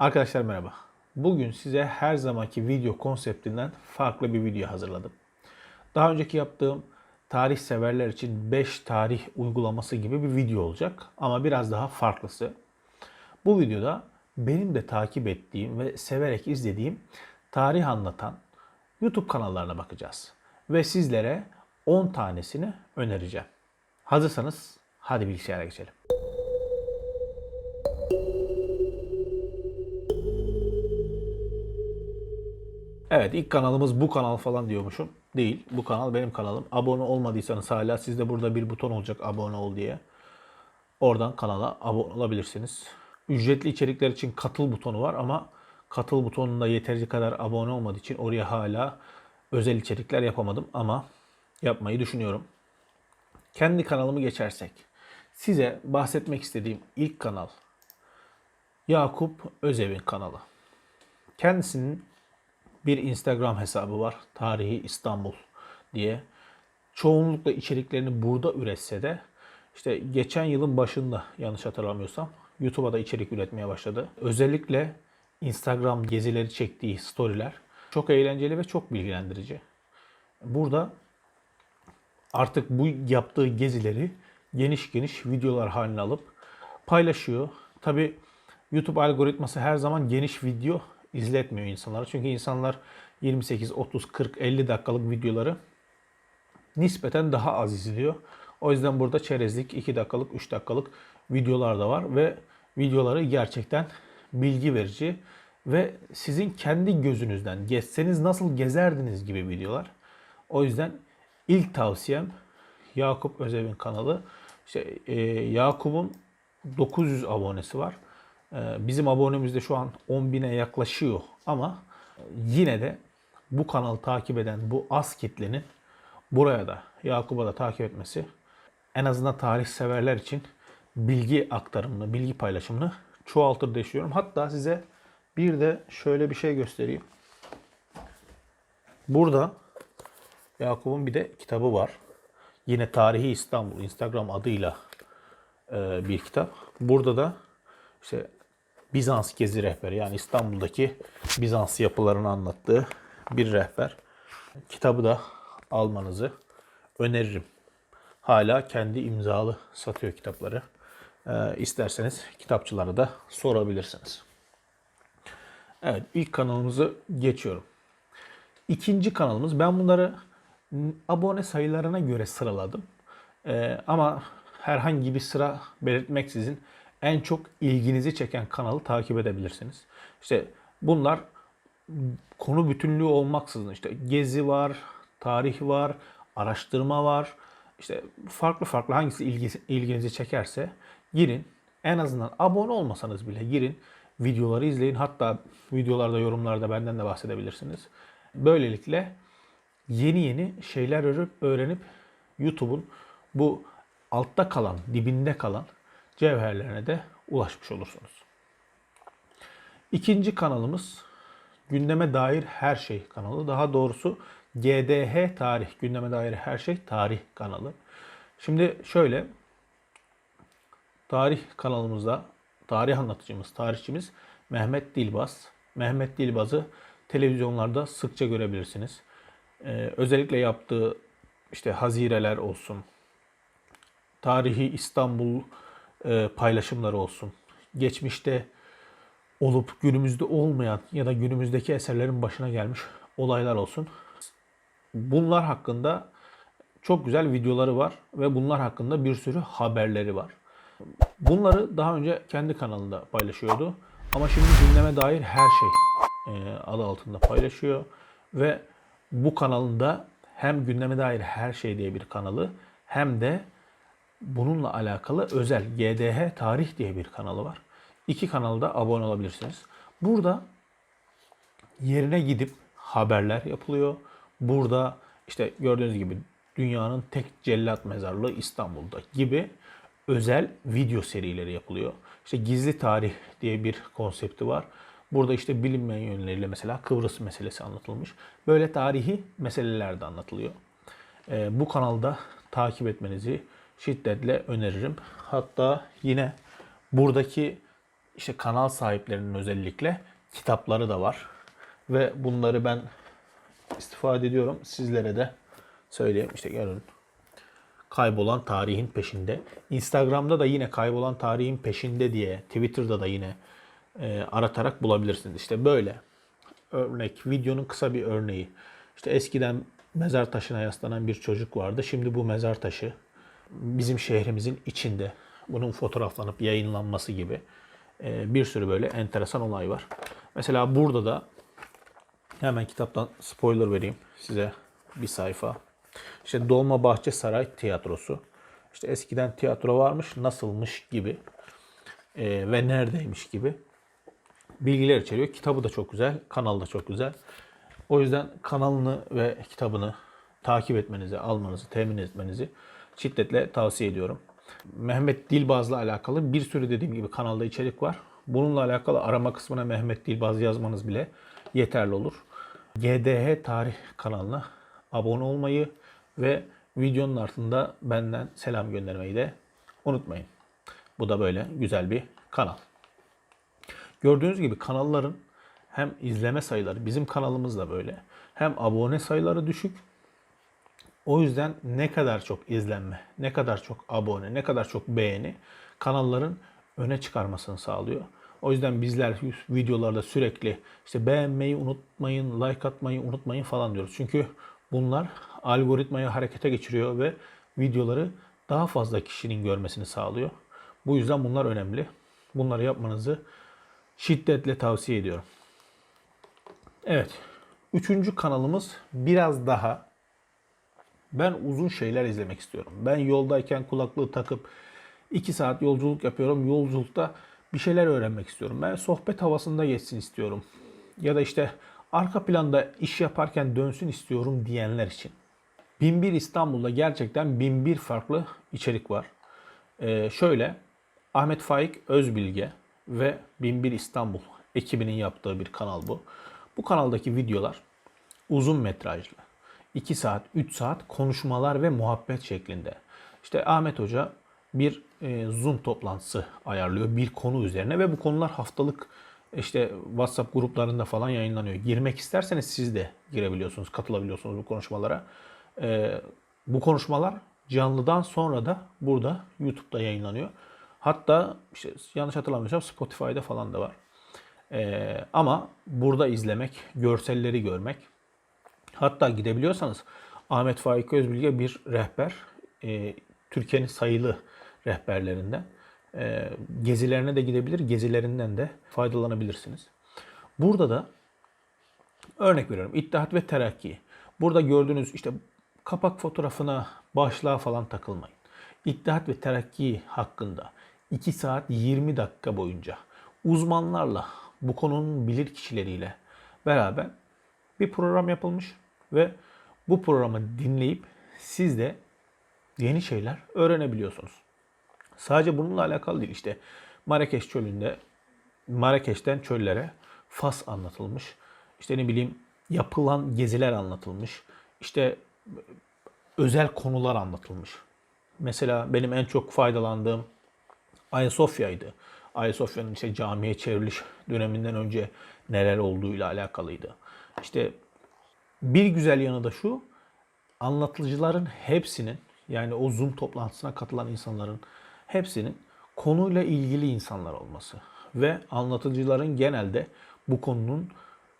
Arkadaşlar merhaba. Bugün size her zamanki video konseptinden farklı bir video hazırladım. Daha önceki yaptığım tarih severler için 5 tarih uygulaması gibi bir video olacak ama biraz daha farklısı. Bu videoda benim de takip ettiğim ve severek izlediğim tarih anlatan YouTube kanallarına bakacağız. Ve sizlere 10 tanesini önereceğim. Hazırsanız hadi bilgisayara geçelim. Evet ilk kanalımız bu kanal falan diyormuşum. Değil. Bu kanal benim kanalım. Abone olmadıysanız hala sizde burada bir buton olacak abone ol diye. Oradan kanala abone olabilirsiniz. Ücretli içerikler için katıl butonu var ama katıl butonunda yeterince kadar abone olmadığı için oraya hala özel içerikler yapamadım ama yapmayı düşünüyorum. Kendi kanalımı geçersek size bahsetmek istediğim ilk kanal Yakup Özev'in kanalı. Kendisinin bir Instagram hesabı var. Tarihi İstanbul diye. Çoğunlukla içeriklerini burada üretse de işte geçen yılın başında yanlış hatırlamıyorsam YouTube'a da içerik üretmeye başladı. Özellikle Instagram gezileri çektiği storyler çok eğlenceli ve çok bilgilendirici. Burada artık bu yaptığı gezileri geniş geniş videolar haline alıp paylaşıyor. Tabi YouTube algoritması her zaman geniş video izletmiyor insanlara. Çünkü insanlar 28, 30, 40, 50 dakikalık videoları nispeten daha az izliyor. O yüzden burada çerezlik 2 dakikalık, 3 dakikalık videolar da var ve videoları gerçekten bilgi verici ve sizin kendi gözünüzden gezseniz nasıl gezerdiniz gibi videolar. O yüzden ilk tavsiyem Yakup Özev'in kanalı. İşte e, Yakup'un 900 abonesi var. E, bizim abonemiz de şu an 10.000'e yaklaşıyor ama yine de bu kanalı takip eden bu az kitlenin buraya da Yakup'a da takip etmesi en azından tarih severler için bilgi aktarımını, bilgi paylaşımını çoğaltır düşünüyorum. Hatta size bir de şöyle bir şey göstereyim. Burada Yakup'un bir de kitabı var. Yine Tarihi İstanbul Instagram adıyla e, bir kitap. Burada da işte Bizans gezi rehberi yani İstanbul'daki Bizans yapılarını anlattığı bir rehber. Kitabı da almanızı öneririm. Hala kendi imzalı satıyor kitapları. E, isterseniz kitapçılara da sorabilirsiniz. Evet ilk kanalımızı geçiyorum. İkinci kanalımız ben bunları abone sayılarına göre sıraladım. Ee, ama herhangi bir sıra belirtmeksizin en çok ilginizi çeken kanalı takip edebilirsiniz. İşte bunlar konu bütünlüğü olmaksızın işte gezi var, tarih var, araştırma var. İşte farklı farklı hangisi ilginizi çekerse girin. En azından abone olmasanız bile girin. Videoları izleyin. Hatta videolarda, yorumlarda benden de bahsedebilirsiniz. Böylelikle yeni yeni şeyler öğrenip YouTube'un bu altta kalan, dibinde kalan cevherlerine de ulaşmış olursunuz. İkinci kanalımız gündeme dair her şey kanalı. Daha doğrusu GDH tarih, gündeme dair her şey tarih kanalı. Şimdi şöyle tarih kanalımızda tarih anlatıcımız, tarihçimiz Mehmet Dilbaz. Mehmet Dilbaz'ı televizyonlarda sıkça görebilirsiniz. Ee, özellikle yaptığı işte hazireler olsun, tarihi İstanbul e, paylaşımları olsun, geçmişte olup günümüzde olmayan ya da günümüzdeki eserlerin başına gelmiş olaylar olsun. Bunlar hakkında çok güzel videoları var ve bunlar hakkında bir sürü haberleri var. Bunları daha önce kendi kanalında paylaşıyordu. Ama şimdi gündeme dair her şey e, adı altında paylaşıyor. Ve bu kanalında hem gündeme dair her şey diye bir kanalı hem de bununla alakalı özel GDH Tarih diye bir kanalı var. İki kanalda abone olabilirsiniz. Burada yerine gidip haberler yapılıyor. Burada işte gördüğünüz gibi dünyanın tek cellat mezarlığı İstanbul'da gibi özel video serileri yapılıyor. İşte gizli tarih diye bir konsepti var. Burada işte bilinmeyen yönleriyle mesela Kıbrıs meselesi anlatılmış. Böyle tarihi meseleler de anlatılıyor. Ee, bu kanalda takip etmenizi şiddetle öneririm. Hatta yine buradaki işte kanal sahiplerinin özellikle kitapları da var. Ve bunları ben istifade ediyorum. Sizlere de söyleyeyim. İşte görün. Kaybolan tarihin peşinde. Instagram'da da yine kaybolan tarihin peşinde diye Twitter'da da yine e, aratarak bulabilirsiniz. İşte böyle örnek, videonun kısa bir örneği. İşte eskiden mezar taşına yaslanan bir çocuk vardı. Şimdi bu mezar taşı bizim şehrimizin içinde. Bunun fotoğraflanıp yayınlanması gibi e, bir sürü böyle enteresan olay var. Mesela burada da hemen kitaptan spoiler vereyim size bir sayfa. İşte Dolmabahçe Saray Tiyatrosu. İşte eskiden tiyatro varmış, nasılmış gibi e, ve neredeymiş gibi bilgiler içeriyor. Kitabı da çok güzel, kanalı da çok güzel. O yüzden kanalını ve kitabını takip etmenizi, almanızı, temin etmenizi şiddetle tavsiye ediyorum. Mehmet Dilbaz'la alakalı bir sürü dediğim gibi kanalda içerik var. Bununla alakalı arama kısmına Mehmet Dilbaz yazmanız bile yeterli olur. GDH Tarih kanalına abone olmayı ve videonun altında benden selam göndermeyi de unutmayın. Bu da böyle güzel bir kanal. Gördüğünüz gibi kanalların hem izleme sayıları bizim kanalımız da böyle hem abone sayıları düşük. O yüzden ne kadar çok izlenme, ne kadar çok abone, ne kadar çok beğeni kanalların öne çıkarmasını sağlıyor. O yüzden bizler videolarda sürekli işte beğenmeyi unutmayın, like atmayı unutmayın falan diyoruz. Çünkü bunlar algoritmayı harekete geçiriyor ve videoları daha fazla kişinin görmesini sağlıyor. Bu yüzden bunlar önemli. Bunları yapmanızı şiddetle tavsiye ediyorum. Evet. Üçüncü kanalımız biraz daha ben uzun şeyler izlemek istiyorum. Ben yoldayken kulaklığı takıp 2 saat yolculuk yapıyorum. Yolculukta bir şeyler öğrenmek istiyorum. Ben sohbet havasında geçsin istiyorum. Ya da işte arka planda iş yaparken dönsün istiyorum diyenler için. 1001 İstanbul'da gerçekten 1001 farklı içerik var. Ee, şöyle Ahmet Faik Özbilge ve 1001 İstanbul ekibinin yaptığı bir kanal bu. Bu kanaldaki videolar uzun metrajlı. 2 saat, 3 saat konuşmalar ve muhabbet şeklinde. İşte Ahmet Hoca bir e, Zoom toplantısı ayarlıyor bir konu üzerine ve bu konular haftalık işte WhatsApp gruplarında falan yayınlanıyor. Girmek isterseniz siz de girebiliyorsunuz, katılabiliyorsunuz bu konuşmalara. E, bu konuşmalar canlıdan sonra da burada YouTube'da yayınlanıyor. Hatta işte yanlış hatırlamıyorsam Spotify'da falan da var. Ee, ama burada izlemek, görselleri görmek, hatta gidebiliyorsanız Ahmet Faik Özbilge bir rehber, e, Türkiye'nin sayılı rehberlerinden. E, gezilerine de gidebilir, gezilerinden de faydalanabilirsiniz. Burada da örnek veriyorum İttihat ve Terakki. Burada gördüğünüz işte kapak fotoğrafına, başlığa falan takılmayın. İttihat ve Terakki hakkında 2 saat 20 dakika boyunca uzmanlarla, bu konunun bilir kişileriyle beraber bir program yapılmış ve bu programı dinleyip siz de yeni şeyler öğrenebiliyorsunuz. Sadece bununla alakalı değil işte Marrakeş çölünde Marrakeş'ten çöllere Fas anlatılmış. İşte ne bileyim yapılan geziler anlatılmış. İşte özel konular anlatılmış. Mesela benim en çok faydalandığım Ayasofya'ydı. Ayasofya'nın işte camiye çevriliş döneminden önce neler olduğuyla alakalıydı. İşte bir güzel yanı da şu, anlatıcıların hepsinin yani o Zoom toplantısına katılan insanların hepsinin konuyla ilgili insanlar olması ve anlatıcıların genelde bu konunun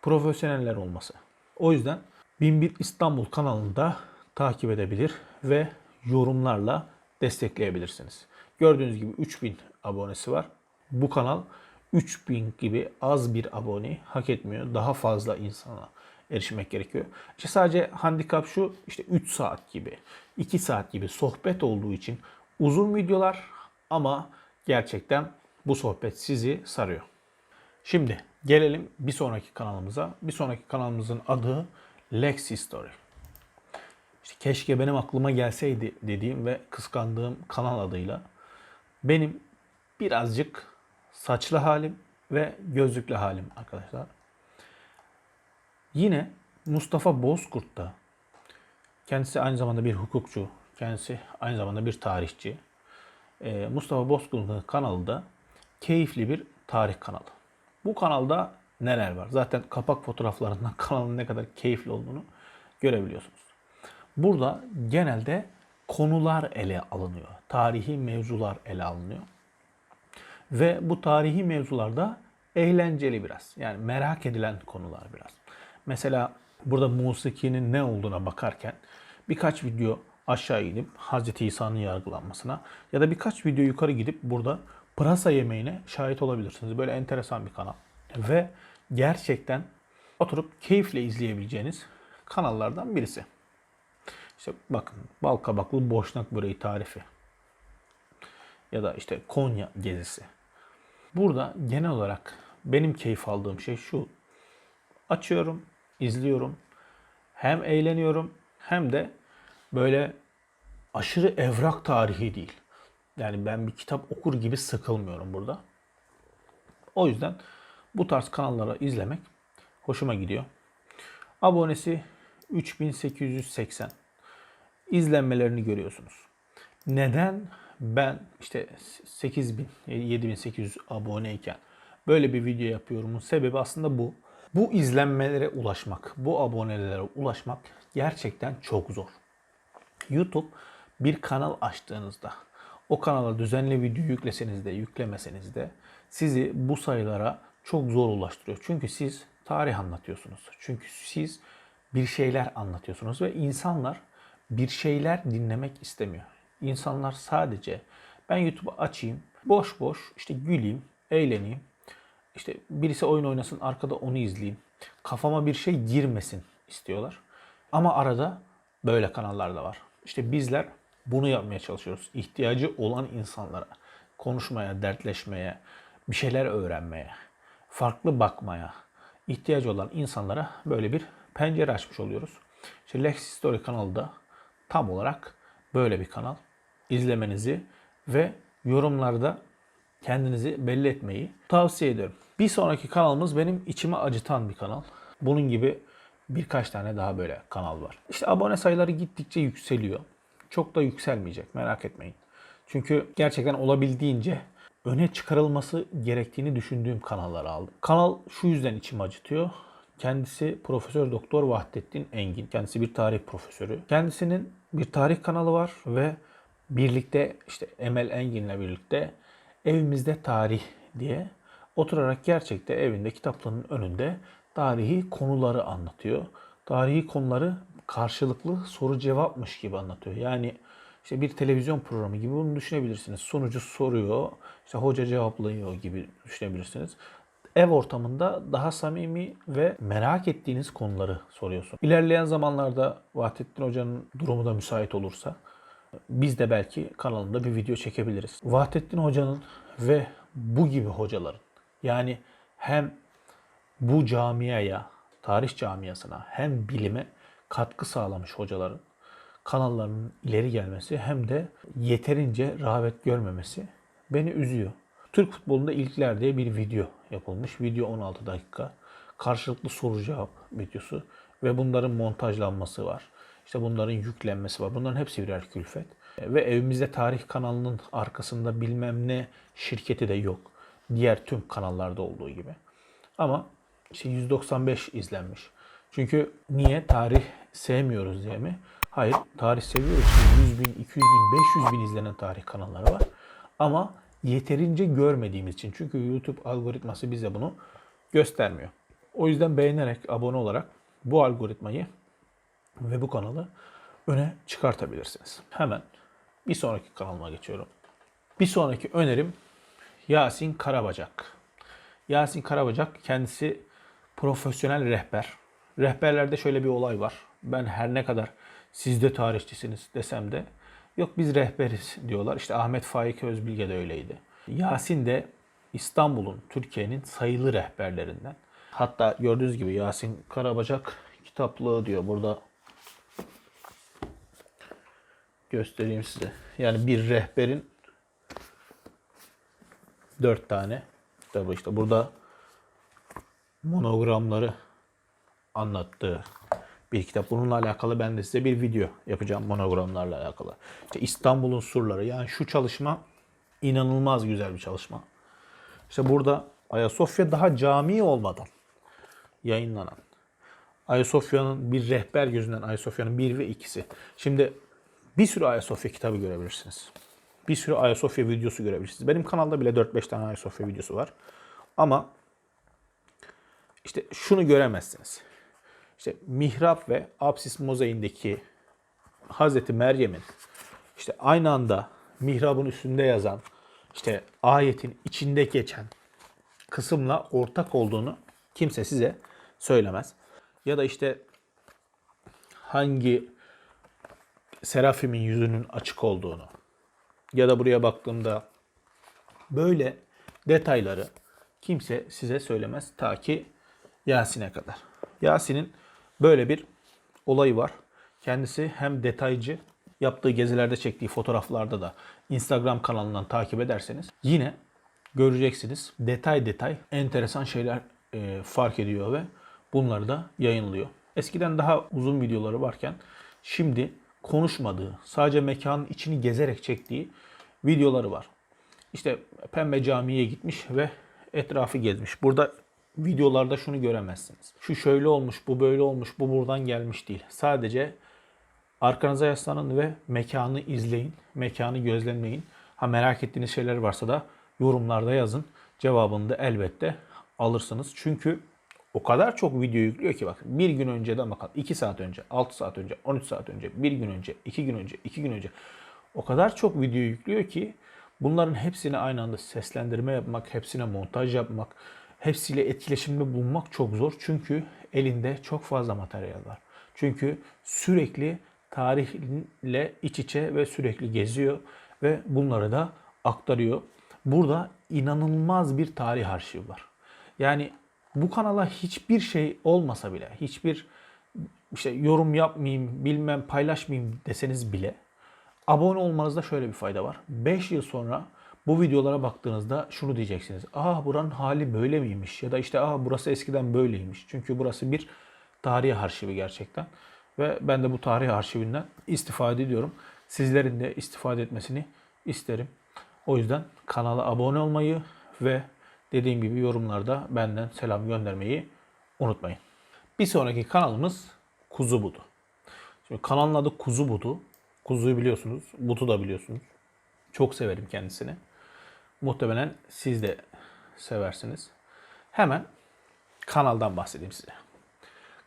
profesyoneller olması. O yüzden 1001 İstanbul kanalında takip edebilir ve yorumlarla destekleyebilirsiniz. Gördüğünüz gibi 3000 abonesi var. Bu kanal 3000 gibi az bir abone hak etmiyor. Daha fazla insana erişmek gerekiyor. İşte sadece handikap şu işte 3 saat gibi, 2 saat gibi sohbet olduğu için uzun videolar ama gerçekten bu sohbet sizi sarıyor. Şimdi gelelim bir sonraki kanalımıza. Bir sonraki kanalımızın adı Lexi Story. İşte keşke benim aklıma gelseydi dediğim ve kıskandığım kanal adıyla benim birazcık saçlı halim ve gözlüklü halim arkadaşlar. Yine Mustafa Bozkurt da kendisi aynı zamanda bir hukukçu, kendisi aynı zamanda bir tarihçi. Ee, Mustafa Bozkurt'un kanalında keyifli bir tarih kanalı. Bu kanalda neler var? Zaten kapak fotoğraflarından kanalın ne kadar keyifli olduğunu görebiliyorsunuz. Burada genelde konular ele alınıyor. Tarihi mevzular ele alınıyor. Ve bu tarihi mevzularda eğlenceli biraz. Yani merak edilen konular biraz. Mesela burada musikinin ne olduğuna bakarken birkaç video aşağı gidip Hz. İsa'nın yargılanmasına ya da birkaç video yukarı gidip burada pırasa yemeğine şahit olabilirsiniz. Böyle enteresan bir kanal. Ve gerçekten oturup keyifle izleyebileceğiniz kanallardan birisi. İşte bakın bal kabaklı boşnak böreği tarifi. Ya da işte Konya gezisi. Burada genel olarak benim keyif aldığım şey şu. Açıyorum, izliyorum. Hem eğleniyorum hem de böyle aşırı evrak tarihi değil. Yani ben bir kitap okur gibi sıkılmıyorum burada. O yüzden bu tarz kanalları izlemek hoşuma gidiyor. Abonesi 3880. İzlenmelerini görüyorsunuz. Neden ben işte 8000 7800 aboneyken böyle bir video yapıyorumun sebebi aslında bu. Bu izlenmelere ulaşmak, bu abonelere ulaşmak gerçekten çok zor. YouTube bir kanal açtığınızda o kanala düzenli video yükleseniz de yüklemeseniz de sizi bu sayılara çok zor ulaştırıyor. Çünkü siz tarih anlatıyorsunuz. Çünkü siz bir şeyler anlatıyorsunuz ve insanlar bir şeyler dinlemek istemiyor. İnsanlar sadece ben YouTube'u açayım, boş boş işte güleyim, eğleneyim. İşte birisi oyun oynasın, arkada onu izleyeyim. Kafama bir şey girmesin istiyorlar. Ama arada böyle kanallar da var. İşte bizler bunu yapmaya çalışıyoruz. İhtiyacı olan insanlara konuşmaya, dertleşmeye, bir şeyler öğrenmeye, farklı bakmaya ihtiyacı olan insanlara böyle bir pencere açmış oluyoruz. İşte Lex History kanalı da tam olarak böyle bir kanal. İzlemenizi ve yorumlarda kendinizi belli etmeyi tavsiye ediyorum. Bir sonraki kanalımız benim içime acıtan bir kanal. Bunun gibi birkaç tane daha böyle kanal var. İşte abone sayıları gittikçe yükseliyor. Çok da yükselmeyecek merak etmeyin. Çünkü gerçekten olabildiğince öne çıkarılması gerektiğini düşündüğüm kanalları aldım. Kanal şu yüzden içimi acıtıyor. Kendisi Profesör Doktor Vahdettin Engin. Kendisi bir tarih profesörü. Kendisinin bir tarih kanalı var ve birlikte işte Emel Engin'le birlikte evimizde tarih diye oturarak gerçekte evinde kitaplığının önünde tarihi konuları anlatıyor. Tarihi konuları karşılıklı soru cevapmış gibi anlatıyor. Yani işte bir televizyon programı gibi bunu düşünebilirsiniz. Sonucu soruyor, işte hoca cevaplıyor gibi düşünebilirsiniz. Ev ortamında daha samimi ve merak ettiğiniz konuları soruyorsun. İlerleyen zamanlarda Vahdettin Hoca'nın durumu da müsait olursa biz de belki kanalında bir video çekebiliriz. Vahdettin Hoca'nın ve bu gibi hocaların yani hem bu camiaya, tarih camiasına hem bilime katkı sağlamış hocaların kanallarının ileri gelmesi hem de yeterince rağbet görmemesi beni üzüyor. Türk futbolunda ilkler diye bir video yapılmış. Video 16 dakika. Karşılıklı soru cevap videosu ve bunların montajlanması var. İşte bunların yüklenmesi var. Bunların hepsi birer külfet. Ve evimizde tarih kanalının arkasında bilmem ne şirketi de yok. Diğer tüm kanallarda olduğu gibi. Ama işte 195 izlenmiş. Çünkü niye? Tarih sevmiyoruz diye mi? Hayır, tarih seviyoruz. 100 bin, 200 bin, 500 bin izlenen tarih kanalları var. Ama yeterince görmediğimiz için. Çünkü YouTube algoritması bize bunu göstermiyor. O yüzden beğenerek, abone olarak bu algoritmayı ve bu kanalı öne çıkartabilirsiniz. Hemen bir sonraki kanalıma geçiyorum. Bir sonraki önerim Yasin Karabacak. Yasin Karabacak kendisi profesyonel rehber. Rehberlerde şöyle bir olay var. Ben her ne kadar siz de tarihçisiniz desem de yok biz rehberiz diyorlar. İşte Ahmet Faik Özbilge de öyleydi. Yasin de İstanbul'un, Türkiye'nin sayılı rehberlerinden. Hatta gördüğünüz gibi Yasin Karabacak kitaplığı diyor burada göstereyim size. Yani bir rehberin dört tane kitabı işte burada monogramları anlattığı bir kitap. Bununla alakalı ben de size bir video yapacağım monogramlarla alakalı. İşte İstanbul'un surları yani şu çalışma inanılmaz güzel bir çalışma. İşte burada Ayasofya daha cami olmadan yayınlanan Ayasofya'nın bir rehber gözünden Ayasofya'nın bir ve ikisi. Şimdi bir sürü Ayasofya kitabı görebilirsiniz. Bir sürü Ayasofya videosu görebilirsiniz. Benim kanalda bile 4-5 tane Ayasofya videosu var. Ama işte şunu göremezsiniz. İşte mihrap ve apsis mozaiğindeki Hazreti Meryem'in işte aynı anda mihrabın üstünde yazan işte ayetin içinde geçen kısımla ortak olduğunu kimse size söylemez. Ya da işte hangi serafimin yüzünün açık olduğunu ya da buraya baktığımda böyle detayları kimse size söylemez ta ki Yasin'e kadar. Yasin'in böyle bir olayı var. Kendisi hem detaycı yaptığı gezilerde çektiği fotoğraflarda da Instagram kanalından takip ederseniz yine göreceksiniz. Detay detay enteresan şeyler e, fark ediyor ve bunları da yayınlıyor. Eskiden daha uzun videoları varken şimdi konuşmadığı, sadece mekanın içini gezerek çektiği videoları var. İşte Pembe Camii'ye gitmiş ve etrafı gezmiş. Burada videolarda şunu göremezsiniz. Şu şöyle olmuş, bu böyle olmuş, bu buradan gelmiş değil. Sadece arkanıza yaslanın ve mekanı izleyin, mekanı gözlemleyin. Ha merak ettiğiniz şeyler varsa da yorumlarda yazın. Cevabını da elbette alırsınız. Çünkü o kadar çok video yüklüyor ki bakın bir gün önceden bakın 2 saat önce, 6 saat önce, 13 saat önce, bir gün önce, 2 gün önce, 2 gün önce o kadar çok video yüklüyor ki bunların hepsini aynı anda seslendirme yapmak, hepsine montaj yapmak, hepsiyle etkileşimde bulunmak çok zor. Çünkü elinde çok fazla materyal var. Çünkü sürekli tarihle iç içe ve sürekli geziyor ve bunları da aktarıyor. Burada inanılmaz bir tarih arşivi var. Yani bu kanala hiçbir şey olmasa bile, hiçbir işte yorum yapmayayım, bilmem paylaşmayayım deseniz bile abone olmanızda şöyle bir fayda var. 5 yıl sonra bu videolara baktığınızda şunu diyeceksiniz. Aa buranın hali böyle miymiş? Ya da işte aa burası eskiden böyleymiş. Çünkü burası bir tarih arşivi gerçekten. Ve ben de bu tarih arşivinden istifade ediyorum. Sizlerin de istifade etmesini isterim. O yüzden kanala abone olmayı ve dediğim gibi yorumlarda benden selam göndermeyi unutmayın. Bir sonraki kanalımız Kuzu Budu. Şimdi kanalın adı Kuzu Budu. Kuzuyu biliyorsunuz, butu da biliyorsunuz. Çok severim kendisini. Muhtemelen siz de seversiniz. Hemen kanaldan bahsedeyim size.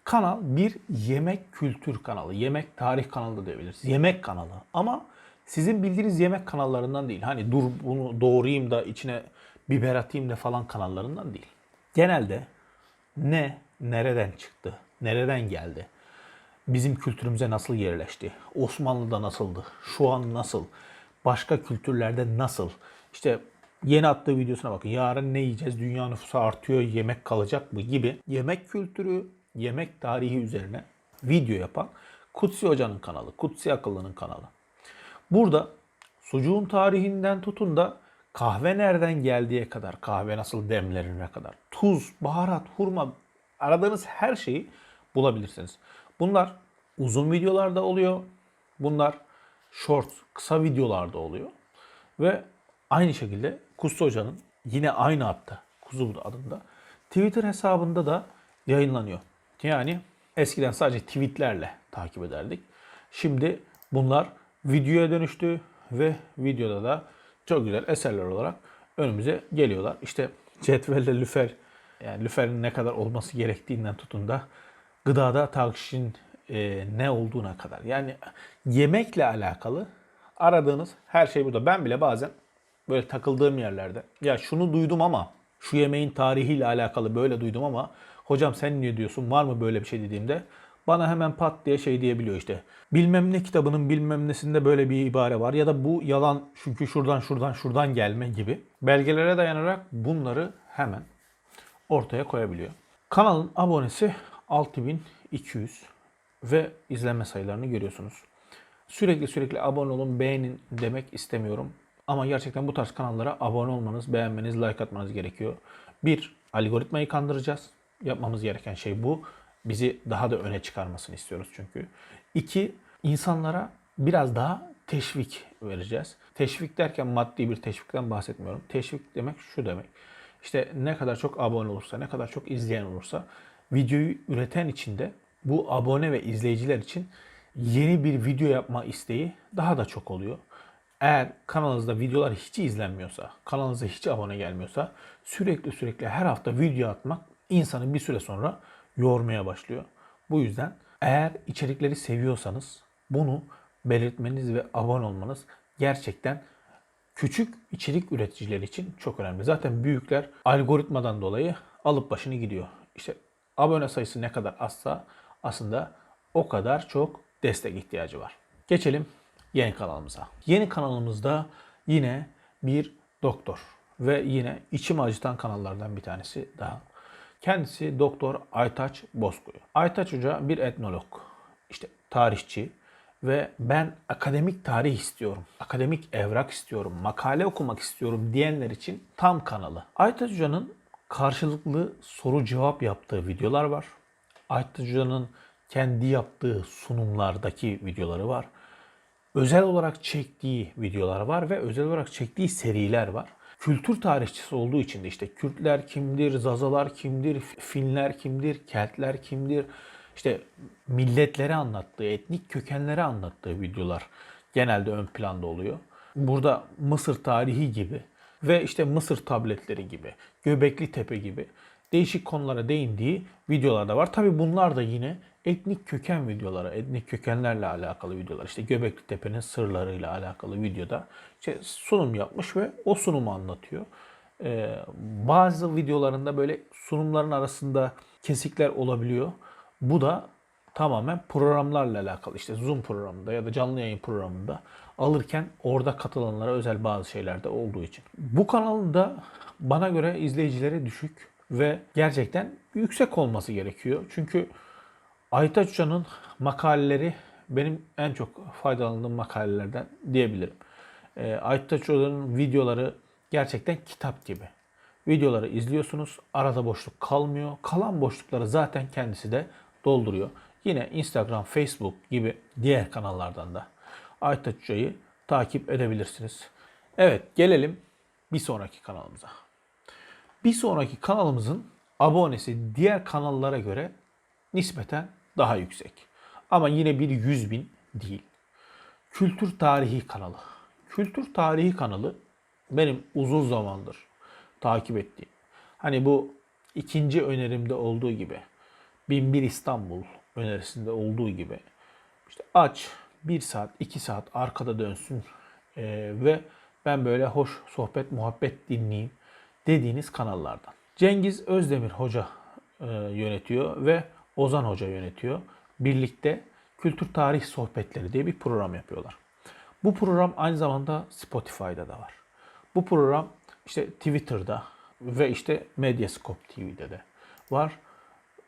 Kanal bir yemek kültür kanalı, yemek tarih kanalı da diyebiliriz. Yemek kanalı ama sizin bildiğiniz yemek kanallarından değil. Hani dur bunu doğrayayım da içine biber da falan kanallarından değil. Genelde ne, nereden çıktı, nereden geldi, bizim kültürümüze nasıl yerleşti, Osmanlı'da nasıldı, şu an nasıl, başka kültürlerde nasıl, işte yeni attığı videosuna bakın. Yarın ne yiyeceğiz, dünya nüfusu artıyor, yemek kalacak mı gibi yemek kültürü, yemek tarihi üzerine video yapan Kutsi Hoca'nın kanalı, Kutsi Akıllı'nın kanalı. Burada sucuğun tarihinden tutun da kahve nereden geldiğe kadar, kahve nasıl demlerine kadar, tuz, baharat, hurma aradığınız her şeyi bulabilirsiniz. Bunlar uzun videolarda oluyor. Bunlar short, kısa videolarda oluyor. Ve aynı şekilde Kustu Hoca'nın yine aynı adda, Kuzu adında Twitter hesabında da yayınlanıyor. Yani eskiden sadece tweetlerle takip ederdik. Şimdi bunlar videoya dönüştü ve videoda da çok güzel eserler olarak önümüze geliyorlar. İşte cetvelle lüfer yani lüferin ne kadar olması gerektiğinden tutun da gıdada takşin e, ne olduğuna kadar. Yani yemekle alakalı aradığınız her şey burada. Ben bile bazen böyle takıldığım yerlerde ya şunu duydum ama şu yemeğin tarihiyle alakalı böyle duydum ama hocam sen ne diyorsun var mı böyle bir şey dediğimde bana hemen pat diye şey diyebiliyor işte. Bilmem ne kitabının bilmem nesinde böyle bir ibare var ya da bu yalan çünkü şuradan şuradan şuradan gelme gibi belgelere dayanarak bunları hemen ortaya koyabiliyor. Kanalın abonesi 6200 ve izlenme sayılarını görüyorsunuz. Sürekli sürekli abone olun, beğenin demek istemiyorum. Ama gerçekten bu tarz kanallara abone olmanız, beğenmeniz, like atmanız gerekiyor. Bir, algoritmayı kandıracağız. Yapmamız gereken şey bu. Bizi daha da öne çıkarmasını istiyoruz çünkü. İki, insanlara biraz daha teşvik vereceğiz. Teşvik derken maddi bir teşvikten bahsetmiyorum. Teşvik demek şu demek. işte ne kadar çok abone olursa, ne kadar çok izleyen olursa videoyu üreten için de bu abone ve izleyiciler için yeni bir video yapma isteği daha da çok oluyor. Eğer kanalınızda videolar hiç izlenmiyorsa, kanalınıza hiç abone gelmiyorsa sürekli sürekli her hafta video atmak insanı bir süre sonra yormaya başlıyor. Bu yüzden eğer içerikleri seviyorsanız bunu belirtmeniz ve abone olmanız gerçekten küçük içerik üreticileri için çok önemli. Zaten büyükler algoritmadan dolayı alıp başını gidiyor. İşte abone sayısı ne kadar azsa aslında o kadar çok destek ihtiyacı var. Geçelim yeni kanalımıza. Yeni kanalımızda yine bir doktor ve yine içim acıtan kanallardan bir tanesi daha. Kendisi Doktor Aytaç Bozkuyu. Aytaç Hoca bir etnolog, işte tarihçi ve ben akademik tarih istiyorum, akademik evrak istiyorum, makale okumak istiyorum diyenler için tam kanalı. Aytaç Hoca'nın karşılıklı soru cevap yaptığı videolar var. Aytaç Hoca'nın kendi yaptığı sunumlardaki videoları var. Özel olarak çektiği videolar var ve özel olarak çektiği seriler var. Kültür tarihçisi olduğu için de işte Kürtler kimdir, Zazalar kimdir, Finler kimdir, Keltler kimdir, işte milletleri anlattığı, etnik kökenleri anlattığı videolar genelde ön planda oluyor. Burada Mısır tarihi gibi ve işte Mısır tabletleri gibi, Göbekli Tepe gibi değişik konulara değindiği videolar da var. Tabi bunlar da yine etnik köken videoları, etnik kökenlerle alakalı videolar. İşte Göbekli Tepe'nin sırlarıyla alakalı videoda işte sunum yapmış ve o sunumu anlatıyor. Ee, bazı videolarında böyle sunumların arasında kesikler olabiliyor. Bu da tamamen programlarla alakalı. İşte Zoom programında ya da canlı yayın programında alırken orada katılanlara özel bazı şeyler de olduğu için. Bu kanalın da bana göre izleyicileri düşük ve gerçekten yüksek olması gerekiyor. Çünkü Aytaç Hoca'nın makaleleri benim en çok faydalandığım makalelerden diyebilirim. E, Aytaç Hoca'nın videoları gerçekten kitap gibi. Videoları izliyorsunuz, arada boşluk kalmıyor. Kalan boşlukları zaten kendisi de dolduruyor. Yine Instagram, Facebook gibi diğer kanallardan da Aytaç Hoca'yı takip edebilirsiniz. Evet, gelelim bir sonraki kanalımıza. Bir sonraki kanalımızın abonesi diğer kanallara göre nispeten daha yüksek. Ama yine bir 100 bin değil. Kültür Tarihi kanalı. Kültür Tarihi kanalı benim uzun zamandır takip ettiğim. Hani bu ikinci önerimde olduğu gibi 1001 İstanbul önerisinde olduğu gibi işte aç bir saat iki saat arkada dönsün ee, ve ben böyle hoş sohbet muhabbet dinleyeyim dediğiniz kanallardan. Cengiz Özdemir Hoca e, yönetiyor ve Ozan Hoca yönetiyor. Birlikte Kültür Tarih Sohbetleri diye bir program yapıyorlar. Bu program aynı zamanda Spotify'da da var. Bu program işte Twitter'da ve işte Medyascope TV'de de var.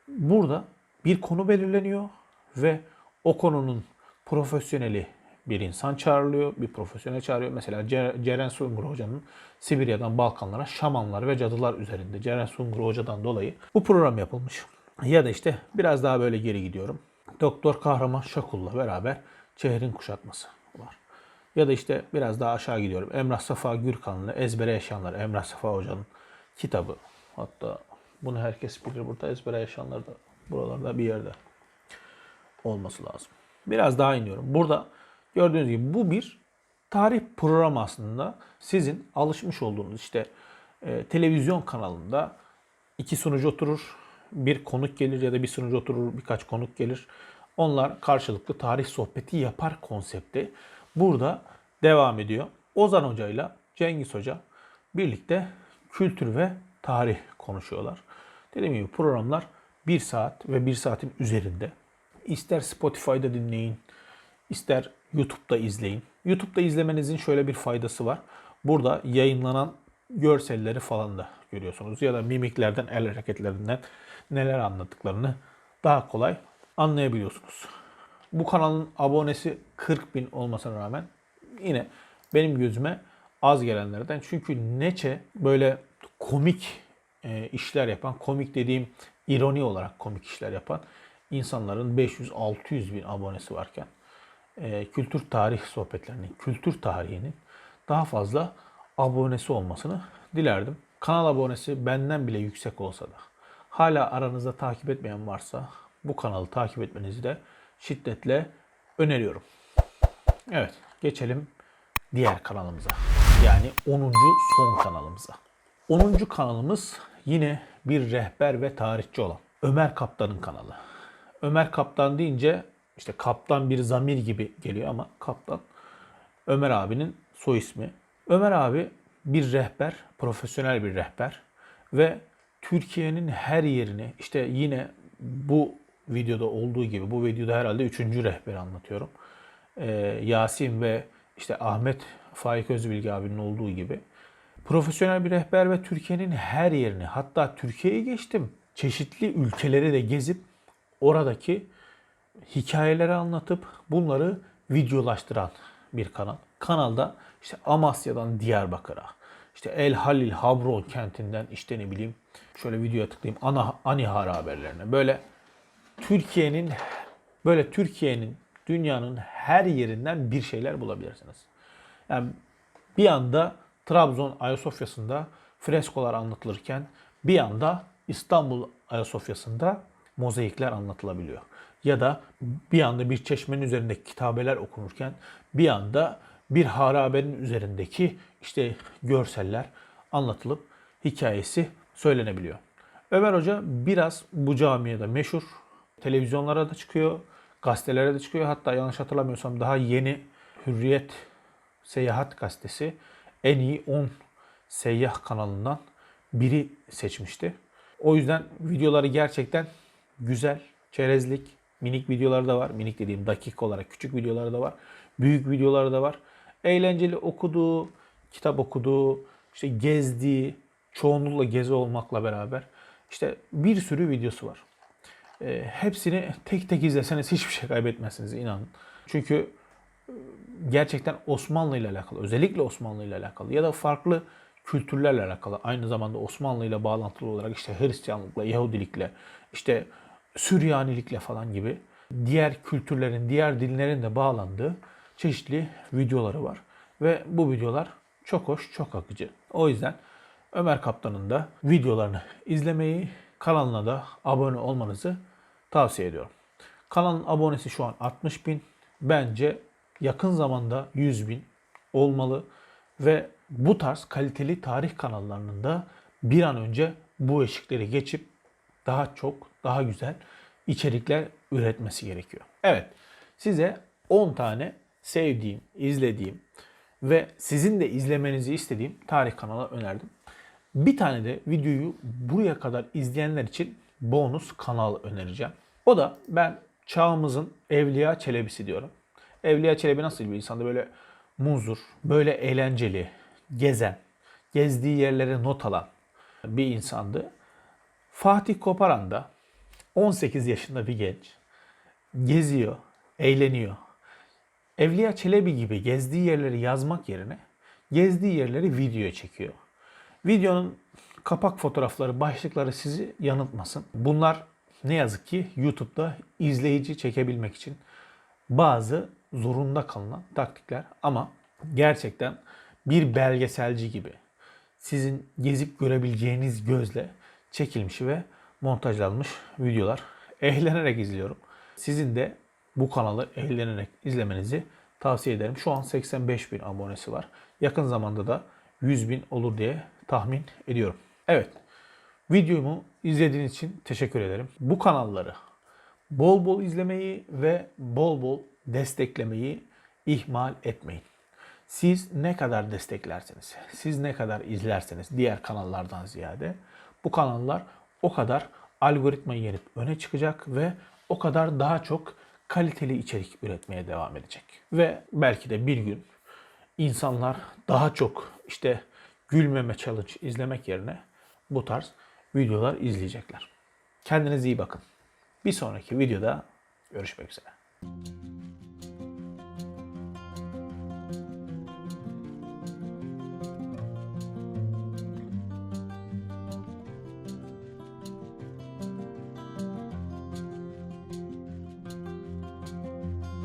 Burada bir konu belirleniyor ve o konunun profesyoneli bir insan çağrılıyor, bir profesyonel çağırıyor. Mesela Ce- Ceren Sungur Hoca'nın Sibirya'dan Balkanlara şamanlar ve cadılar üzerinde Ceren Sungur Hoca'dan dolayı bu program yapılmış. Ya da işte biraz daha böyle geri gidiyorum. Doktor Kahraman Şakul'la beraber Çehrin Kuşatması var. Ya da işte biraz daha aşağı gidiyorum. Emrah Safa Gürkan'la Ezbere Yaşayanlar. Emrah Safa Hoca'nın kitabı. Hatta bunu herkes bilir. Burada Ezbere Yaşayanlar da buralarda bir yerde olması lazım. Biraz daha iniyorum. Burada gördüğünüz gibi bu bir tarih programı aslında. Sizin alışmış olduğunuz işte e, televizyon kanalında iki sunucu oturur, bir konuk gelir ya da bir sunucu oturur, birkaç konuk gelir. Onlar karşılıklı tarih sohbeti yapar konsepti. Burada devam ediyor. Ozan Hoca ile Cengiz Hoca birlikte kültür ve tarih konuşuyorlar. Dediğim gibi programlar bir saat ve bir saatin üzerinde. İster Spotify'da dinleyin, ister YouTube'da izleyin. YouTube'da izlemenizin şöyle bir faydası var. Burada yayınlanan görselleri falan da görüyorsunuz. Ya da mimiklerden, el hareketlerinden neler anlattıklarını daha kolay anlayabiliyorsunuz. Bu kanalın abonesi 40 bin olmasına rağmen yine benim gözüme az gelenlerden. Çünkü Neçe böyle komik e, işler yapan, komik dediğim ironi olarak komik işler yapan insanların 500-600 bin abonesi varken e, kültür tarih sohbetlerinin, kültür tarihinin daha fazla abonesi olmasını dilerdim. kanal abonesi benden bile yüksek olsa da hala aranızda takip etmeyen varsa bu kanalı takip etmenizi de şiddetle öneriyorum. Evet, geçelim diğer kanalımıza. Yani 10. son kanalımıza. 10. kanalımız yine bir rehber ve tarihçi olan Ömer Kaptan'ın kanalı. Ömer Kaptan deyince işte kaptan bir zamir gibi geliyor ama kaptan Ömer abinin soy ismi. Ömer abi bir rehber, profesyonel bir rehber ve Türkiye'nin her yerini işte yine bu videoda olduğu gibi bu videoda herhalde üçüncü rehberi anlatıyorum. Ee, Yasin ve işte Ahmet Faik Özbilgi abinin olduğu gibi profesyonel bir rehber ve Türkiye'nin her yerini hatta Türkiye'yi geçtim çeşitli ülkeleri de gezip oradaki hikayeleri anlatıp bunları videolaştıran bir kanal. Kanalda işte Amasya'dan Diyarbakır'a, işte El Halil Habron kentinden işte ne bileyim şöyle videoya tıklayayım Ana, Anihara haberlerine. Böyle Türkiye'nin böyle Türkiye'nin dünyanın her yerinden bir şeyler bulabilirsiniz. Yani bir anda Trabzon Ayasofya'sında freskolar anlatılırken bir anda İstanbul Ayasofya'sında mozaikler anlatılabiliyor. Ya da bir anda bir çeşmenin üzerindeki kitabeler okunurken bir anda bir harabenin üzerindeki işte görseller anlatılıp hikayesi söylenebiliyor. Ömer Hoca biraz bu camiada meşhur. Televizyonlara da çıkıyor, gazetelere de çıkıyor. Hatta yanlış hatırlamıyorsam daha yeni Hürriyet Seyahat Gazetesi en iyi 10 seyyah kanalından biri seçmişti. O yüzden videoları gerçekten güzel, çerezlik, minik videoları da var. Minik dediğim dakika olarak küçük videoları da var. Büyük videoları da var. Eğlenceli okuduğu, kitap okuduğu, işte gezdiği, çoğunlukla gezi olmakla beraber işte bir sürü videosu var. E, hepsini tek tek izleseniz hiçbir şey kaybetmezsiniz inanın. Çünkü e, gerçekten Osmanlı ile alakalı, özellikle Osmanlı ile alakalı ya da farklı kültürlerle alakalı, aynı zamanda Osmanlı ile bağlantılı olarak işte Hristiyanlıkla, Yahudilikle, işte Süryanilikle falan gibi diğer kültürlerin, diğer dinlerin de bağlandığı çeşitli videoları var. Ve bu videolar çok hoş, çok akıcı. O yüzden Ömer Kaptan'ın da videolarını izlemeyi, kanalına da abone olmanızı tavsiye ediyorum. Kanalın abonesi şu an 60 bin. Bence yakın zamanda 100 bin olmalı. Ve bu tarz kaliteli tarih kanallarının da bir an önce bu eşikleri geçip daha çok, daha güzel içerikler üretmesi gerekiyor. Evet, size 10 tane sevdiğim, izlediğim ve sizin de izlemenizi istediğim tarih kanalı önerdim. Bir tane de videoyu buraya kadar izleyenler için bonus kanal önereceğim. O da ben çağımızın Evliya Çelebi'si diyorum. Evliya Çelebi nasıl bir insandı? Böyle muzur, böyle eğlenceli, gezen, gezdiği yerlere not alan bir insandı. Fatih Koparan da 18 yaşında bir genç. Geziyor, eğleniyor. Evliya Çelebi gibi gezdiği yerleri yazmak yerine gezdiği yerleri videoya çekiyor. Videonun kapak fotoğrafları, başlıkları sizi yanıltmasın. Bunlar ne yazık ki YouTube'da izleyici çekebilmek için bazı zorunda kalınan taktikler ama gerçekten bir belgeselci gibi sizin gezip görebileceğiniz gözle çekilmiş ve montajlanmış videolar. Eğlenerek izliyorum. Sizin de bu kanalı eğlenerek izlemenizi tavsiye ederim. Şu an 85 bin abonesi var. Yakın zamanda da 100 bin olur diye tahmin ediyorum. Evet, videomu izlediğiniz için teşekkür ederim. Bu kanalları bol bol izlemeyi ve bol bol desteklemeyi ihmal etmeyin. Siz ne kadar desteklerseniz, siz ne kadar izlerseniz diğer kanallardan ziyade bu kanallar o kadar algoritmayı yenip öne çıkacak ve o kadar daha çok kaliteli içerik üretmeye devam edecek. Ve belki de bir gün insanlar daha çok işte gülmeme challenge izlemek yerine bu tarz videolar izleyecekler. Kendinize iyi bakın. Bir sonraki videoda görüşmek üzere.